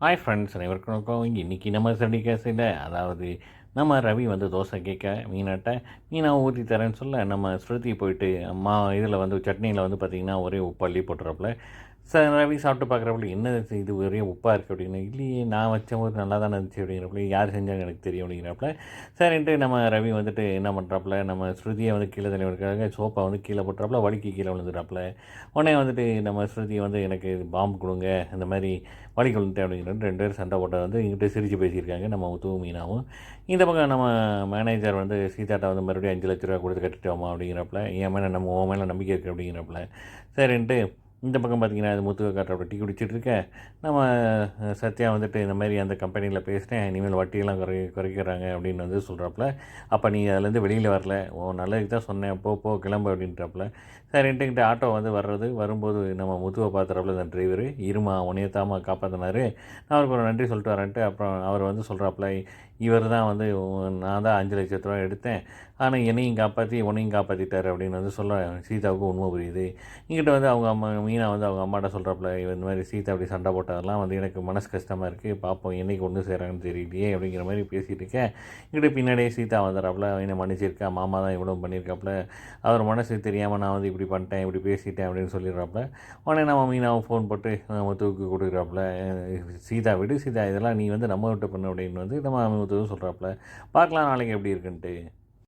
Hi friends அனைவருக்கும் இன்றைக்கி நம்ம சடி அதாவது நம்ம ரவி வந்து தோசை கேட்க மீனாட்ட மீனாக ஊற்றி தரேன்னு சொல்ல நம்ம ஸ்ருதி போயிட்டு அம்மா இதில் வந்து சட்னியில் வந்து பார்த்திங்கன்னா ஒரே உப்பு அள்ளி போட்டுறப்பல சார் ரவி சாப்பிட்டு பார்க்குறப்பல என்ன இது இது ஒரே உப்பாக இருக்குது அப்படின்னு இல்லையே நான் வச்ச போது நல்லா தானே இருந்துச்சு அப்படிங்கிறப்பல யார் செஞ்சாங்க எனக்கு தெரியும் அப்படிங்கிறப்பல சரின்ட்டு நம்ம ரவி வந்துட்டு என்ன பண்ணுறாப்புல நம்ம ஸ்ருதியை வந்து கீழே தள்ளி விடுக்கிறாங்க சோப்பை வந்து கீழே போட்டுறாப்புல வலிக்கு கீழே விழுந்துட்டாப்புல உடனே வந்துட்டு நம்ம ஸ்ருதி வந்து எனக்கு பாம்பு கொடுங்க இந்த மாதிரி வலி விழுந்துட்டேன் அப்படிங்கிற ரெண்டு பேரும் சண்டை போட்டால் வந்து எங்கிட்ட சிரித்து பேசியிருக்காங்க நம்ம முத்து மீனாவும். இந்த பக்கம் நம்ம மேனேஜர் வந்து சீதாட்டை வந்து மறுபடியும் அஞ்சு லட்ச ரூபா கொடுத்து கட்டிட்டோமா அப்படிங்கிறப்பல என் மேலே நம்ம உன் மேலே நம்பிக்கை இருக்குது அப்படிங்கிறப்பல சரின்ட்டு இந்த பக்கம் பார்த்தீங்கன்னா அது முத்துக காற்ற டீ குடிச்சிட்டு இருக்கேன் நம்ம சத்யா வந்துட்டு இந்த மாதிரி அந்த கம்பெனியில் பேசினேன் இனிமேல் வட்டியெல்லாம் குறை குறைக்கிறாங்க அப்படின்னு வந்து சொல்கிறாப்புல அப்போ நீ அதுலேருந்து வெளியில் வரல. ஓ நல்லதுக்கு தான் சொன்னேன். போ போ கிளம்பு அப்படின்றப்பல. சரின்ட்டுக்கிட்ட ஆட்டோ வந்து வர்றது. வரும்போது நம்ம முத்துவை பார்த்துறப்பல அந்த டிரைவர் இருமா உனையத்தாமா காப்பாற்றினாரு நான் அவருக்கு ஒரு நன்றி சொல்லிட்டு வரேன்ட்டு அப்புறம் அவர் வந்து சொல்கிறாப்புல இவர் தான் வந்து நான் தான் அஞ்சு லட்சத்து ரூபா எடுத்தேன். ஆனால் என்னையும் காப்பாற்றி உன்னையும் காப்பாற்றிட்டார் அப்படின்னு வந்து சொல்ல சீதாவுக்கு உண்மை புரியுது. இங்கிட்ட வந்து அவங்க அம்மா மீனா வந்து அவங்க அம்மாட்ட சொல்கிறாப்புல இந்த மாதிரி சீதா அப்படி சண்டை போட்டதெல்லாம் வந்து எனக்கு மனசு கஷ்டமாக இருக்குது பார்ப்போம் என்னைக்கு ஒன்று சேராங்கன்னு தெரியலையே அப்படிங்கிற மாதிரி பேசிகிட்டு இருக்கேன் இங்கிட்ட பின்னாடியே சீதா வந்துடுறாப்புல என்னை மன்னிச்சிருக்கா? மாமா தான் இவ்வளோ பண்ணியிருக்காப்புல அவர் மனசு தெரியாமல் நான் வந்து இப்படி பண்ணிட்டேன் இப்படி பேசிட்டேன் அப்படின்னு சொல்லிடுறாப்புல உடனே நம்ம மீனாவும் ஃபோன் போட்டு நம்ம தூக்கி கொடுக்குறாப்புல சீதா விடு சீதா இதெல்லாம் நீ வந்து நம்ம விட்டு பண்ண அப்படின்னு வந்து நம்ம முத்துவும் சொல்கிறாப்புல பார்க்கலாம் நாளைக்கு எப்படி இருக்குன்ட்டு.